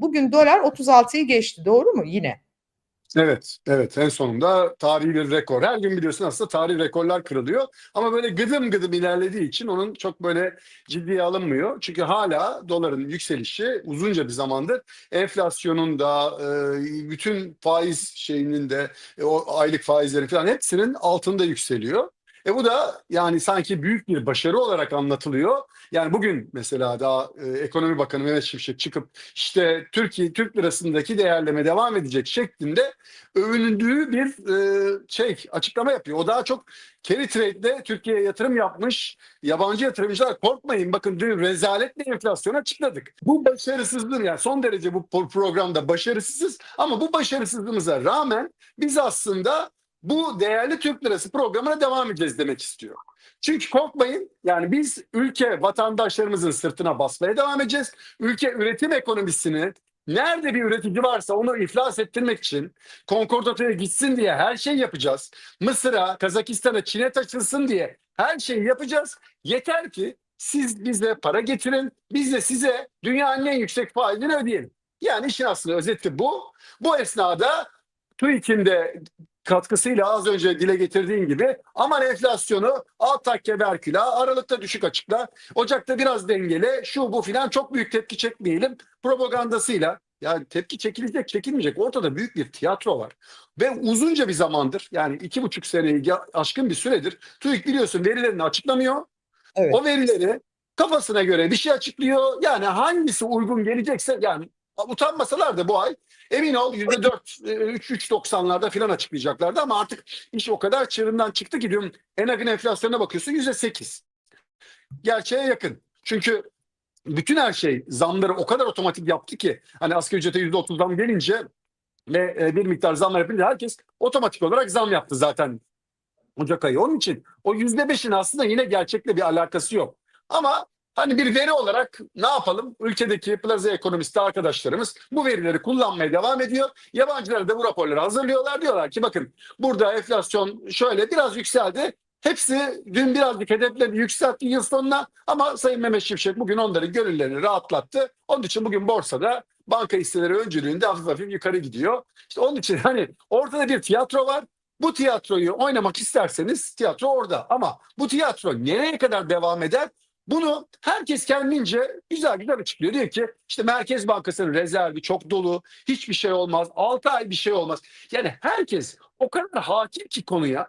Bugün dolar 36'yı geçti. Doğru mu yine? Evet, evet. En sonunda tarihi bir rekor. Her gün biliyorsun aslında tarihi rekorlar kırılıyor. Ama böyle gıdım gıdım ilerlediği için onun çok böyle ciddiye alınmıyor. Çünkü hala doların yükselişi uzunca bir zamandır enflasyonun da e, bütün faiz şeyinin de e, o aylık faizleri falan hepsinin altında yükseliyor. E bu da yani sanki büyük bir başarı olarak anlatılıyor. Yani bugün mesela daha e, Ekonomi Bakanı Mehmet Şimşek çıkıp işte Türkiye Türk lirasındaki değerleme devam edecek şeklinde övündüğü bir e, şey açıklama yapıyor. O daha çok carry trade'de Türkiye'ye yatırım yapmış yabancı yatırımcılar korkmayın bakın dün rezaletle enflasyon açıkladık. Bu başarısızlığın yani son derece bu pro- programda başarısızız ama bu başarısızlığımıza rağmen biz aslında bu değerli Türk lirası programına devam edeceğiz demek istiyor. Çünkü korkmayın yani biz ülke vatandaşlarımızın sırtına basmaya devam edeceğiz. Ülke üretim ekonomisini nerede bir üretici varsa onu iflas ettirmek için konkordataya gitsin diye her şey yapacağız. Mısır'a, Kazakistan'a, Çin'e taşınsın diye her şeyi yapacağız. Yeter ki siz bize para getirin, biz de size dünyanın en yüksek faizini ödeyelim. Yani işin aslında özeti bu. Bu esnada TÜİK'in de katkısıyla az önce dile getirdiğin gibi aman enflasyonu alt takke berküla, Aralık'ta düşük açıkla, Ocak'ta biraz dengele, şu bu filan çok büyük tepki çekmeyelim propagandasıyla. Yani tepki çekilecek çekilmeyecek ortada büyük bir tiyatro var. Ve uzunca bir zamandır yani iki buçuk seneyi aşkın bir süredir TÜİK biliyorsun verilerini açıklamıyor. Evet. O verileri kafasına göre bir şey açıklıyor. Yani hangisi uygun gelecekse yani utanmasalar da bu ay emin ol %4, 3, 3.90'larda falan açıklayacaklardı ama artık iş o kadar çığırından çıktı ki diyorum Enag'ın enflasyonuna bakıyorsun %8. Gerçeğe yakın. Çünkü bütün her şey zamları o kadar otomatik yaptı ki hani asgari ücrete %30 zam gelince ve e, bir miktar zamlar yapınca herkes otomatik olarak zam yaptı zaten Ocak ayı. Onun için o yüzde beşin aslında yine gerçekle bir alakası yok. Ama hani bir veri olarak ne yapalım? Ülkedeki plaza ekonomisti arkadaşlarımız bu verileri kullanmaya devam ediyor. Yabancılar da bu raporları hazırlıyorlar. Diyorlar ki bakın burada enflasyon şöyle biraz yükseldi. Hepsi dün birazcık hedeflerini yükseltti yıl sonuna ama Sayın Mehmet Şimşek bugün onların gönüllerini rahatlattı. Onun için bugün borsada banka hisseleri öncülüğünde hafif hafif yukarı gidiyor. İşte onun için hani ortada bir tiyatro var. Bu tiyatroyu oynamak isterseniz tiyatro orada. Ama bu tiyatro nereye kadar devam eder? Bunu herkes kendince güzel güzel açıklıyor. Diyor ki işte Merkez Bankası'nın rezervi çok dolu. Hiçbir şey olmaz. 6 ay bir şey olmaz. Yani herkes o kadar hakim ki konuya.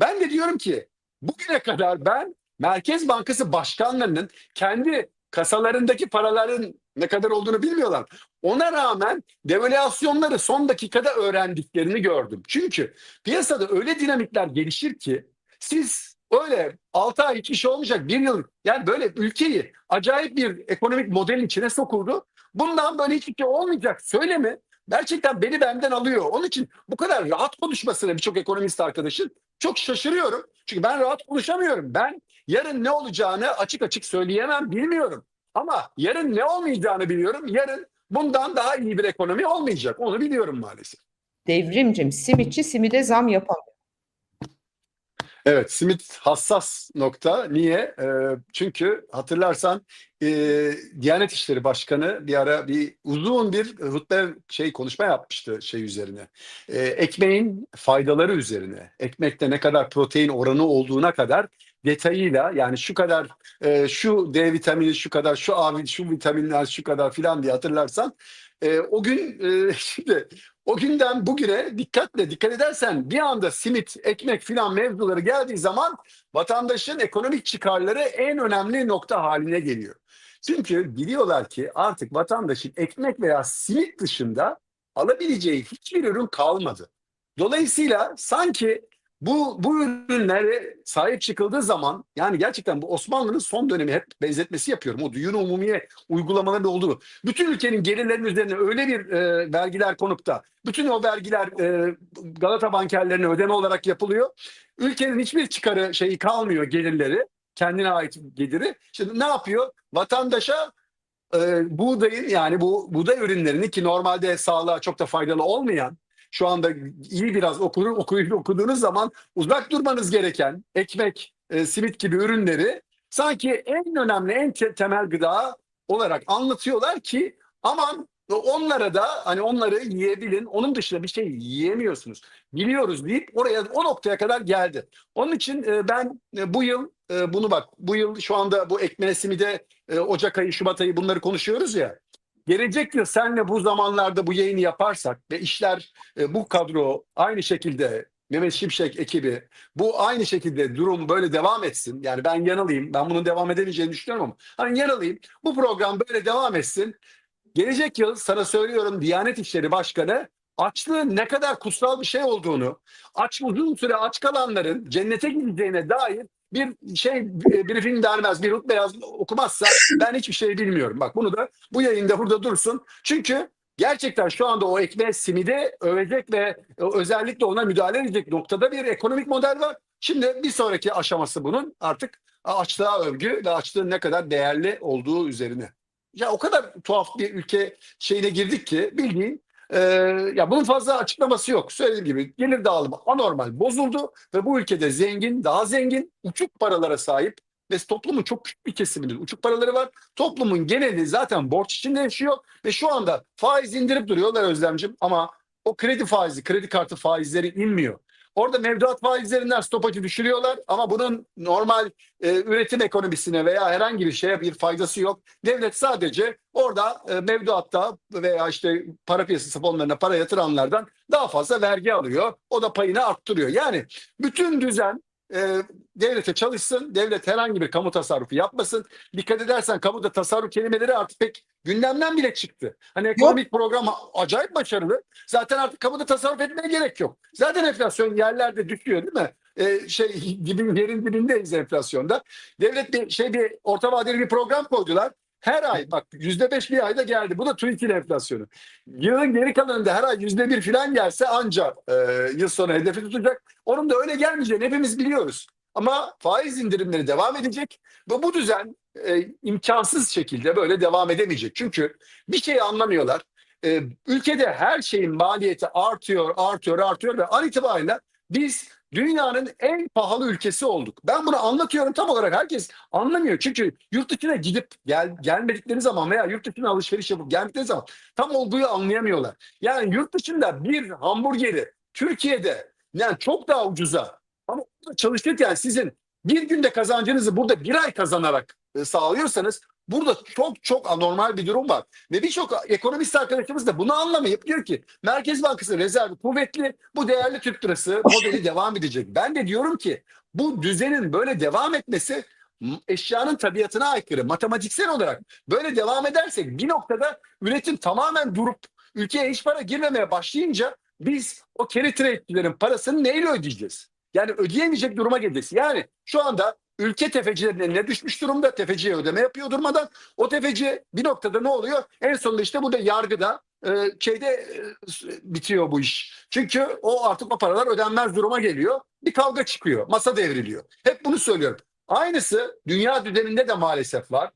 Ben de diyorum ki bugüne kadar ben Merkez Bankası başkanlarının kendi kasalarındaki paraların ne kadar olduğunu bilmiyorlar. Ona rağmen devalüasyonları son dakikada öğrendiklerini gördüm. Çünkü piyasada öyle dinamikler gelişir ki siz öyle 6 ay hiçbir şey olmayacak bir yıl yani böyle ülkeyi acayip bir ekonomik modelin içine sokuldu. Bundan böyle hiçbir şey olmayacak söylemi gerçekten beni benden alıyor. Onun için bu kadar rahat konuşmasına birçok ekonomist arkadaşın çok şaşırıyorum. Çünkü ben rahat konuşamıyorum. Ben yarın ne olacağını açık açık söyleyemem bilmiyorum. Ama yarın ne olmayacağını biliyorum. Yarın bundan daha iyi bir ekonomi olmayacak. Onu biliyorum maalesef. Devrimcim simitçi simide zam yapamıyor. Evet, simit hassas nokta. Niye? Ee, çünkü hatırlarsan e, Diyanet İşleri Başkanı bir ara bir uzun bir hutbe şey konuşma yapmıştı şey üzerine. Ee, ekmeğin faydaları üzerine. Ekmekte ne kadar protein oranı olduğuna kadar detayıyla yani şu kadar e, şu D vitamini şu kadar şu A şu vitaminler şu kadar filan diye hatırlarsan e, o gün e, şimdi o günden bugüne dikkatle dikkat edersen bir anda simit, ekmek filan mevzuları geldiği zaman vatandaşın ekonomik çıkarları en önemli nokta haline geliyor. Çünkü biliyorlar ki artık vatandaşın ekmek veya simit dışında alabileceği hiçbir ürün kalmadı. Dolayısıyla sanki bu, bu ürünlere sahip çıkıldığı zaman yani gerçekten bu Osmanlı'nın son dönemi hep benzetmesi yapıyorum. O düğün umumiye uygulamaları olduğu. Bütün ülkenin gelirlerinin üzerine öyle bir e, vergiler konup da bütün o vergiler e, Galata bankerlerine ödeme olarak yapılıyor. Ülkenin hiçbir çıkarı şeyi kalmıyor gelirleri. Kendine ait geliri. Şimdi ne yapıyor? Vatandaşa e, buğdayın yani bu buğday ürünlerini ki normalde sağlığa çok da faydalı olmayan şu anda iyi biraz okur, okuyup okuduğunuz zaman uzak durmanız gereken ekmek, e, simit gibi ürünleri sanki en önemli, en te- temel gıda olarak anlatıyorlar ki aman Onlara da hani onları yiyebilin. Onun dışında bir şey yiyemiyorsunuz. Biliyoruz deyip oraya o noktaya kadar geldi. Onun için e, ben e, bu yıl e, bunu bak bu yıl şu anda bu ekmeğe simide e, Ocak ayı Şubat ayı bunları konuşuyoruz ya. Gelecek yıl senle bu zamanlarda bu yayını yaparsak ve işler e, bu kadro aynı şekilde Mehmet Şimşek ekibi bu aynı şekilde durum böyle devam etsin. Yani ben yanılayım. Ben bunun devam edemeyeceğini düşünüyorum ama hani yanılayım. Bu program böyle devam etsin. Gelecek yıl sana söylüyorum Diyanet İşleri Başkanı açlığın ne kadar kutsal bir şey olduğunu, aç uzun süre aç kalanların cennete gideceğine dair bir şey briefing vermez, bir hutbe yaz, okumazsa ben hiçbir şey bilmiyorum. Bak bunu da bu yayında burada dursun. Çünkü gerçekten şu anda o ekmeğe simide övecek ve özellikle ona müdahale edecek noktada bir ekonomik model var. Şimdi bir sonraki aşaması bunun artık açlığa övgü ve açlığın ne kadar değerli olduğu üzerine. Ya o kadar tuhaf bir ülke şeyine girdik ki bildiğin e, ya bunun fazla açıklaması yok. Söylediğim gibi gelir dağılımı anormal bozuldu ve bu ülkede zengin, daha zengin, uçuk paralara sahip ve toplumun çok küçük bir kesiminin uçuk paraları var. Toplumun geneli zaten borç içinde yaşıyor ve şu anda faiz indirip duruyorlar Özlemcim ama o kredi faizi, kredi kartı faizleri inmiyor. Orada mevduat faizlerinden stopajı düşürüyorlar ama bunun normal e, üretim ekonomisine veya herhangi bir şeye bir faydası yok. Devlet sadece orada e, mevduatta veya işte para piyasası fonlarına para yatıranlardan daha fazla vergi alıyor. O da payını arttırıyor. Yani bütün düzen e, devlete çalışsın, devlet herhangi bir kamu tasarrufu yapmasın. Dikkat edersen kamuda tasarruf kelimeleri artık pek gündemden bile çıktı. Hani ekonomik program acayip başarılı. Zaten artık kamuda tasarruf etmeye gerek yok. Zaten enflasyon yerlerde düşüyor değil mi? Ee, şey dibin yerin dibindeyiz enflasyonda. Devlet bir şey bir orta vadeli bir program koydular. Her ay bak yüzde beş bir ayda geldi. Bu da TÜİK'in enflasyonu. Yılın geri kalanında her ay yüzde bir filan gelse anca e, yıl sonu hedefi tutacak. Onun da öyle gelmeyeceğini hepimiz biliyoruz. Ama faiz indirimleri devam edecek ve bu düzen e, imkansız şekilde böyle devam edemeyecek. Çünkü bir şeyi anlamıyorlar. E, ülkede her şeyin maliyeti artıyor, artıyor, artıyor ve an itibariyle biz dünyanın en pahalı ülkesi olduk. Ben bunu anlatıyorum tam olarak herkes anlamıyor. Çünkü yurt dışına gidip gel, gelmedikleri zaman veya yurt dışına alışveriş yapıp geldikleri zaman tam olguyu anlayamıyorlar. Yani yurt dışında bir hamburgeri Türkiye'de yani çok daha ucuza ama çalışırken sizin bir günde kazancınızı burada bir ay kazanarak e, sağlıyorsanız burada çok çok anormal bir durum var. Ve birçok ekonomist arkadaşımız da bunu anlamayıp diyor ki Merkez Bankası rezervi kuvvetli bu değerli Türk lirası modeli devam edecek. Ben de diyorum ki bu düzenin böyle devam etmesi eşyanın tabiatına aykırı. Matematiksel olarak böyle devam edersek bir noktada üretim tamamen durup ülkeye hiç para girmemeye başlayınca biz o carry trade'cilerin parasını neyle ödeyeceğiz? Yani ödeyemeyecek duruma geleceğiz. Yani şu anda ülke tefecilerin eline düşmüş durumda. Tefeciye ödeme yapıyor durmadan. O tefeci bir noktada ne oluyor? En sonunda işte burada yargıda e, şeyde e, bitiyor bu iş. Çünkü o artık o paralar ödenmez duruma geliyor. Bir kavga çıkıyor. Masa devriliyor. Hep bunu söylüyorum. Aynısı dünya düzeninde de maalesef var.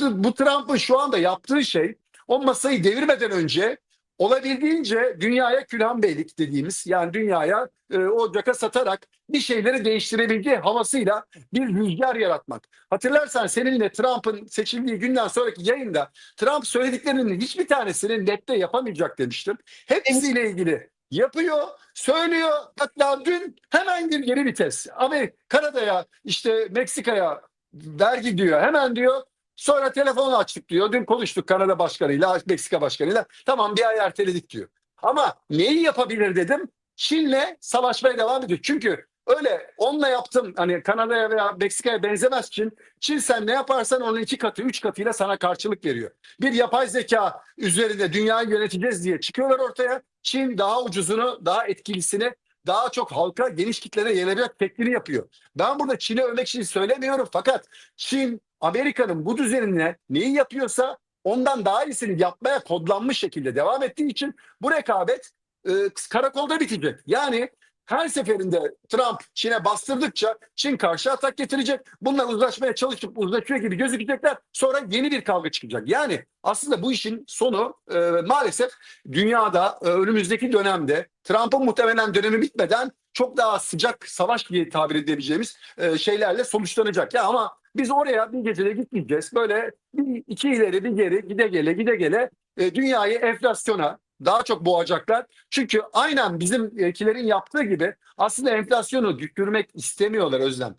Bu Trump'ın şu anda yaptığı şey o masayı devirmeden önce olabildiğince dünyaya külhan beylik dediğimiz yani dünyaya e, o caka satarak bir şeyleri değiştirebildiği havasıyla bir rüzgar yaratmak. Hatırlarsan seninle Trump'ın seçildiği günden sonraki yayında Trump söylediklerinin hiçbir tanesini nette yapamayacak demiştim. Hepsiyle ilgili yapıyor, söylüyor. Hatta dün hemen bir geri vites. Amerika, Kanada'ya işte Meksika'ya vergi diyor. Hemen diyor Sonra telefonu açtık diyor. Dün konuştuk Kanada başkanıyla, Meksika başkanıyla. Tamam bir ay erteledik diyor. Ama neyi yapabilir dedim. Çin'le savaşmaya devam ediyor. Çünkü öyle onunla yaptım hani Kanada'ya veya Meksika'ya benzemez Çin. Çin sen ne yaparsan onun iki katı, üç katıyla sana karşılık veriyor. Bir yapay zeka üzerinde dünyayı yöneteceğiz diye çıkıyorlar ortaya. Çin daha ucuzunu, daha etkilisini daha çok halka geniş kitlere yayılacak teklini yapıyor. Ben burada Çin'i övmek için söylemiyorum fakat Çin Amerika'nın bu düzenine neyi yapıyorsa ondan daha iyisini yapmaya kodlanmış şekilde devam ettiği için bu rekabet e, karakolda bitecek. Yani her seferinde Trump Çin'e bastırdıkça Çin karşı atak getirecek. Bunlar uzlaşmaya çalışıp uzlaşıyor gibi gözükecekler. Sonra yeni bir kavga çıkacak. Yani aslında bu işin sonu e, maalesef dünyada e, önümüzdeki dönemde Trump'ın muhtemelen dönemi bitmeden çok daha sıcak savaş diye tabir edebileceğimiz e, şeylerle sonuçlanacak. Ya ama biz oraya bir gecede gitmeyeceğiz. Böyle bir iki ileri bir geri gide gele gide gele e, dünyayı enflasyona daha çok boğacaklar. Çünkü aynen bizimkilerin yaptığı gibi aslında enflasyonu düşürmek istemiyorlar Özlem.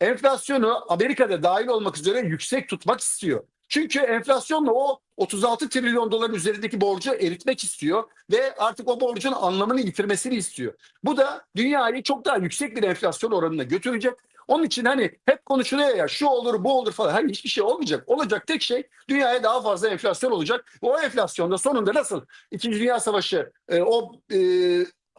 Enflasyonu Amerika'da dahil olmak üzere yüksek tutmak istiyor. Çünkü enflasyonla o 36 trilyon doların üzerindeki borcu eritmek istiyor ve artık o borcun anlamını yitirmesini istiyor. Bu da dünyayı çok daha yüksek bir enflasyon oranına götürecek. Onun için hani hep konuşuluyor ya şu olur bu olur falan. Hayır hiçbir şey olmayacak. Olacak tek şey dünyaya daha fazla enflasyon olacak. Ve o enflasyonda sonunda nasıl İkinci Dünya Savaşı e, o e,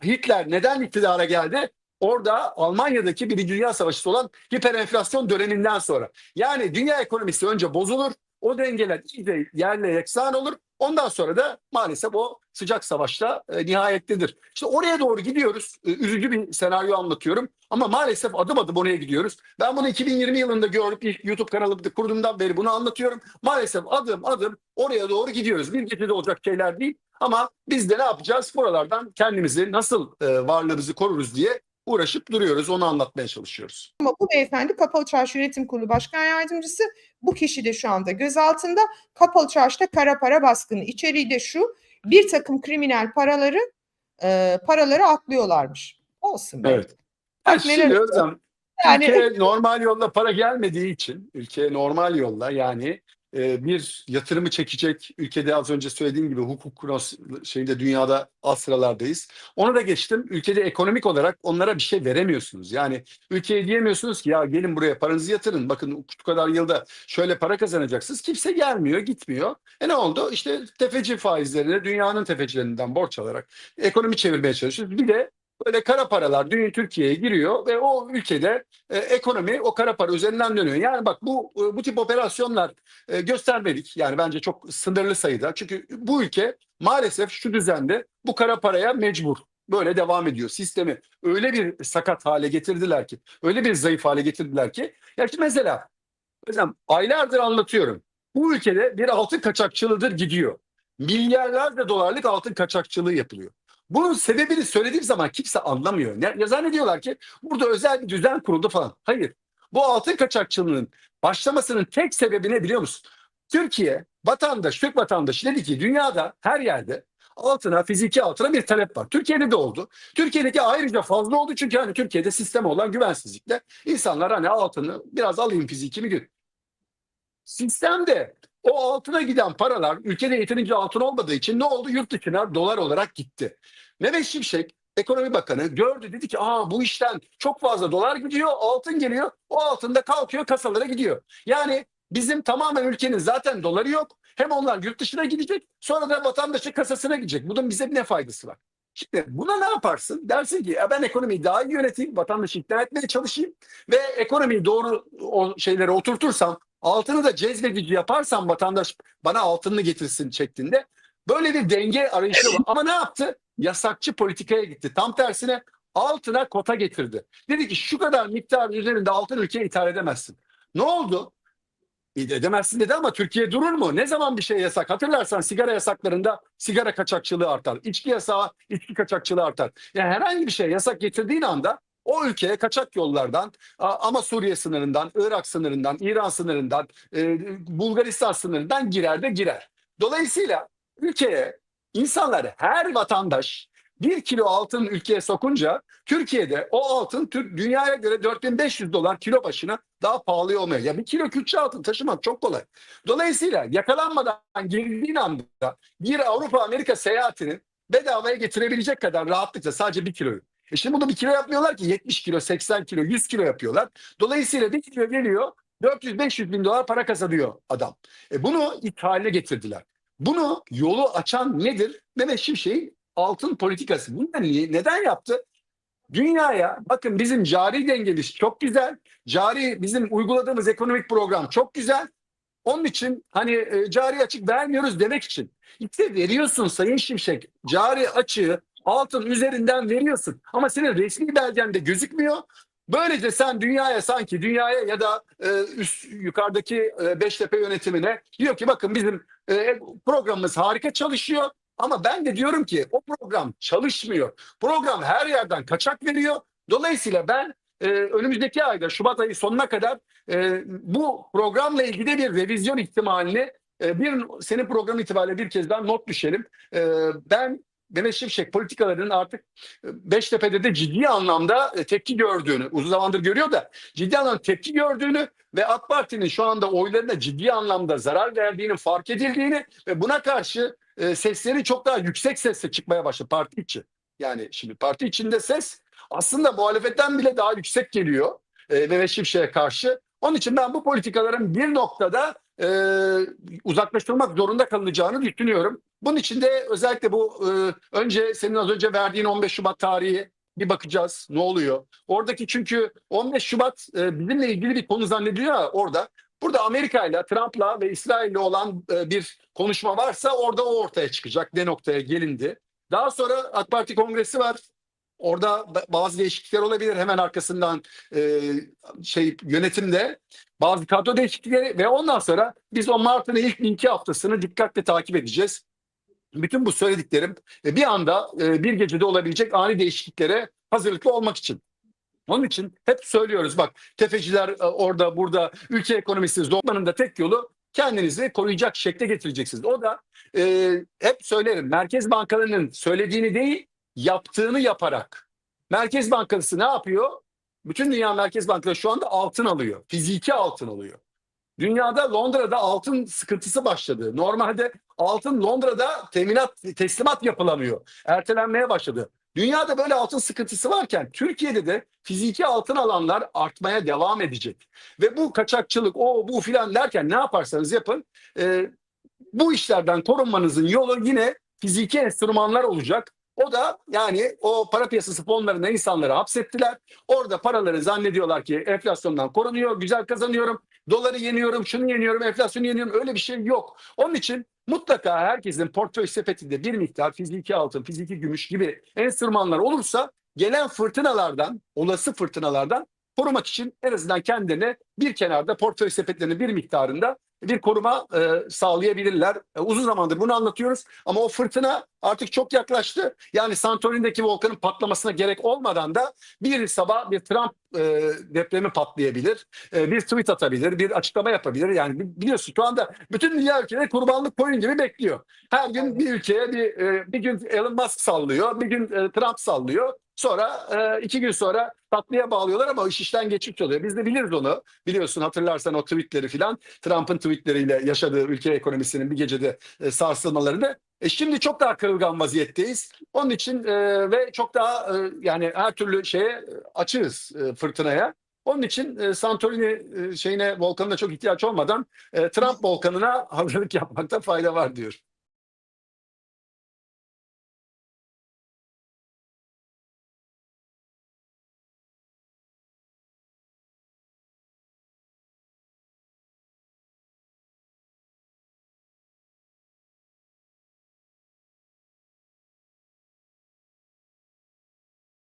Hitler neden iktidara geldi? Orada Almanya'daki Birinci Dünya Savaşı olan hiperenflasyon döneminden sonra. Yani dünya ekonomisi önce bozulur. O dengeler iyice yerle yeksan olur. Ondan sonra da maalesef o sıcak savaşta e, nihayettedir. İşte oraya doğru gidiyoruz. E, üzücü bir senaryo anlatıyorum. Ama maalesef adım adım oraya gidiyoruz. Ben bunu 2020 yılında gördüm. İlk YouTube kanalımı kurduğumdan beri bunu anlatıyorum. Maalesef adım adım oraya doğru gidiyoruz. Bir gecede olacak şeyler değil. Ama biz de ne yapacağız? Buralardan kendimizi nasıl e, varlığımızı koruruz diye uğraşıp duruyoruz. Onu anlatmaya çalışıyoruz. Ama bu beyefendi Kapalı Çarşı Yönetim Kurulu Başkan Yardımcısı. Bu kişi de şu anda gözaltında. Kapalı Çarşı'da kara para baskını. İçeriği de şu. Bir takım kriminal paraları e, paraları aklıyorlarmış. Olsun be. Evet. Şimdi oluyor. Özlem, Yani ülkeye normal yolla para gelmediği için, ülkeye normal yolla yani e, bir yatırımı çekecek, ülkede az önce söylediğim gibi hukuk şeyinde dünyada az sıralardayız. Onu da geçtim. Ülkede ekonomik olarak onlara bir şey veremiyorsunuz. Yani ülkeye diyemiyorsunuz ki ya gelin buraya paranızı yatırın. Bakın şu kadar yılda şöyle para kazanacaksınız. Kimse gelmiyor, gitmiyor. E ne oldu? İşte tefeci faizlerine dünyanın tefecilerinden borç alarak ekonomi çevirmeye çalışıyoruz. Bir de böyle kara paralar dünya Türkiye'ye giriyor ve o ülkede e, ekonomi o kara para üzerinden dönüyor. Yani bak bu e, bu tip operasyonlar e, göstermelik. Yani bence çok sınırlı sayıda. Çünkü bu ülke maalesef şu düzende bu kara paraya mecbur. Böyle devam ediyor. Sistemi öyle bir sakat hale getirdiler ki, öyle bir zayıf hale getirdiler ki. Ya şimdi mesela, mesela aylardır anlatıyorum. Bu ülkede bir altın kaçakçılığıdır gidiyor. Milyarlarca dolarlık altın kaçakçılığı yapılıyor. Bunun sebebini söylediğim zaman kimse anlamıyor. Ne, zannediyorlar ki burada özel bir düzen kuruldu falan. Hayır. Bu altın kaçakçılığının başlamasının tek sebebi ne biliyor musun? Türkiye vatandaş, Türk vatandaşı dedi ki dünyada her yerde altına, fiziki altına bir talep var. Türkiye'de de oldu. Türkiye'deki ayrıca fazla oldu çünkü hani Türkiye'de sisteme olan güvensizlikle insanlar hani altını biraz alayım fiziki gün. Sistemde o altına giden paralar ülkede yeterince altın olmadığı için ne oldu? Yurt dışına dolar olarak gitti. Mehmet Şimşek Ekonomi Bakanı gördü dedi ki aa bu işten çok fazla dolar gidiyor altın geliyor o altın da kalkıyor kasalara gidiyor. Yani bizim tamamen ülkenin zaten doları yok hem onlar yurt dışına gidecek sonra da vatandaşın kasasına gidecek. Bunun bize ne faydası var? Şimdi buna ne yaparsın? Dersin ki ya ben ekonomiyi daha iyi yöneteyim, vatandaşı ikna etmeye çalışayım ve ekonomiyi doğru o şeylere oturtursam altını da cezbedici yaparsam vatandaş bana altınını getirsin şeklinde böyle bir denge arayışı var. Ama ne yaptı? Yasakçı politikaya gitti. Tam tersine altına kota getirdi. Dedi ki şu kadar miktar üzerinde altın ülkeye ithal edemezsin. Ne oldu? E, Edemezsin dedi ama Türkiye durur mu? Ne zaman bir şey yasak? Hatırlarsan sigara yasaklarında sigara kaçakçılığı artar. İçki yasağı, içki kaçakçılığı artar. Yani herhangi bir şey yasak getirdiğin anda o ülkeye kaçak yollardan ama Suriye sınırından, Irak sınırından, İran sınırından, e, Bulgaristan sınırından girer de girer. Dolayısıyla ülkeye insanlar her vatandaş bir kilo altın ülkeye sokunca Türkiye'de o altın Türk dünyaya göre 4500 dolar kilo başına daha pahalı olmuyor. Ya bir kilo külçe altın taşımak çok kolay. Dolayısıyla yakalanmadan girdiğin anda bir Avrupa Amerika seyahatini bedavaya getirebilecek kadar rahatlıkla sadece bir kiloyu. E şimdi bunu bir kilo yapmıyorlar ki 70 kilo, 80 kilo, 100 kilo yapıyorlar. Dolayısıyla bir kilo geliyor 400-500 bin dolar para kazanıyor adam. E bunu ithale getirdiler. Bunu yolu açan nedir? Mehmet Şimşek'in altın politikası. Bunu da niye, neden yaptı? Dünyaya bakın bizim cari dengemiz çok güzel. Cari bizim uyguladığımız ekonomik program çok güzel. Onun için hani e, cari açık vermiyoruz demek için. İşte veriyorsun Sayın Şimşek. Cari açığı altın üzerinden veriyorsun. Ama senin resmi belgende gözükmüyor. Böylece sen dünyaya sanki dünyaya ya da e, üst yukarıdaki e, Beştepe yönetimine diyor ki bakın bizim e, programımız harika çalışıyor. Ama ben de diyorum ki o program çalışmıyor. Program her yerden kaçak veriyor. Dolayısıyla ben e, önümüzdeki ayda Şubat ayı sonuna kadar e, bu programla ilgili bir revizyon ihtimalini e, bir senin programın itibariyle bir kez daha not düşelim. E, ben Mehmet Şimşek politikalarının artık e, Beştepe'de de ciddi anlamda e, tepki gördüğünü, uzun zamandır görüyor da ciddi anlamda tepki gördüğünü ve AK Parti'nin şu anda oylarına ciddi anlamda zarar verdiğinin fark edildiğini ve buna karşı e, sesleri çok daha yüksek sesle çıkmaya başladı parti içi. Yani şimdi parti içinde ses aslında muhalefetten bile daha yüksek geliyor Mehmet Şimşek'e karşı. Onun için ben bu politikaların bir noktada e, uzaklaştırılmak zorunda kalınacağını düşünüyorum. Bunun için de özellikle bu e, önce senin az önce verdiğin 15 Şubat tarihi bir bakacağız ne oluyor. Oradaki çünkü 15 Şubat e, bizimle ilgili bir konu zannediliyor orada. Burada Amerika ile Trump'la ve İsrail'le olan e, bir konuşma varsa orada o ortaya çıkacak. Ne noktaya gelindi. Daha sonra AK Parti kongresi var. Orada ba- bazı değişiklikler olabilir. Hemen arkasından e, şey yönetimde bazı kadro değişiklikleri ve ondan sonra biz o Mart'ın ilk iki haftasını dikkatle takip edeceğiz. Bütün bu söylediklerim e, bir anda e, bir gecede olabilecek ani değişikliklere hazırlıklı olmak için. Onun için hep söylüyoruz bak tefeciler e, orada burada ülke ekonomisi zorlanın da tek yolu kendinizi koruyacak şekle getireceksiniz. O da e, hep söylerim merkez bankalarının söylediğini değil yaptığını yaparak. Merkez Bankası ne yapıyor? Bütün dünya merkez bankaları şu anda altın alıyor. Fiziki altın alıyor. Dünyada Londra'da altın sıkıntısı başladı. Normalde altın Londra'da teminat teslimat yapılamıyor. Ertelenmeye başladı. Dünyada böyle altın sıkıntısı varken Türkiye'de de fiziki altın alanlar artmaya devam edecek. Ve bu kaçakçılık o bu filan derken ne yaparsanız yapın e, bu işlerden korunmanızın yolu yine fiziki enstrümanlar olacak. O da yani o para piyasası fonlarında insanları hapsettiler. Orada paraları zannediyorlar ki enflasyondan korunuyor, güzel kazanıyorum. Doları yeniyorum, şunu yeniyorum, enflasyonu yeniyorum. Öyle bir şey yok. Onun için mutlaka herkesin portföy sepetinde bir miktar fiziki altın, fiziki gümüş gibi enstrümanlar olursa gelen fırtınalardan, olası fırtınalardan korumak için en azından kendilerine bir kenarda portföy sepetlerinin bir miktarında bir koruma e, sağlayabilirler. E, uzun zamandır bunu anlatıyoruz ama o fırtına artık çok yaklaştı. Yani Santorini'deki volkanın patlamasına gerek olmadan da bir sabah bir Trump e, depremi patlayabilir. E, bir tweet atabilir, bir açıklama yapabilir. Yani bi- biliyorsun şu anda bütün dünya ülkeleri kurbanlık koyun gibi bekliyor. Her gün bir ülkeye bir, e, bir gün Elon Musk sallıyor, bir gün e, Trump sallıyor. Sonra e, iki gün sonra tatlıya bağlıyorlar ama iş işten geçmiş oluyor. Biz de biliriz onu. Biliyorsun hatırlarsan o tweetleri filan Trump'ın tweetleriyle yaşadığı ülke ekonomisinin bir gecede e, sarsılmalarını. E, şimdi çok daha kırılgan vaziyetteyiz. Onun için e, ve çok daha e, yani her türlü şeye e, açığız e, fırtınaya. Onun için e, Santorini e, şeyine volkanına çok ihtiyaç olmadan e, Trump volkanına hazırlık yapmakta fayda var diyor.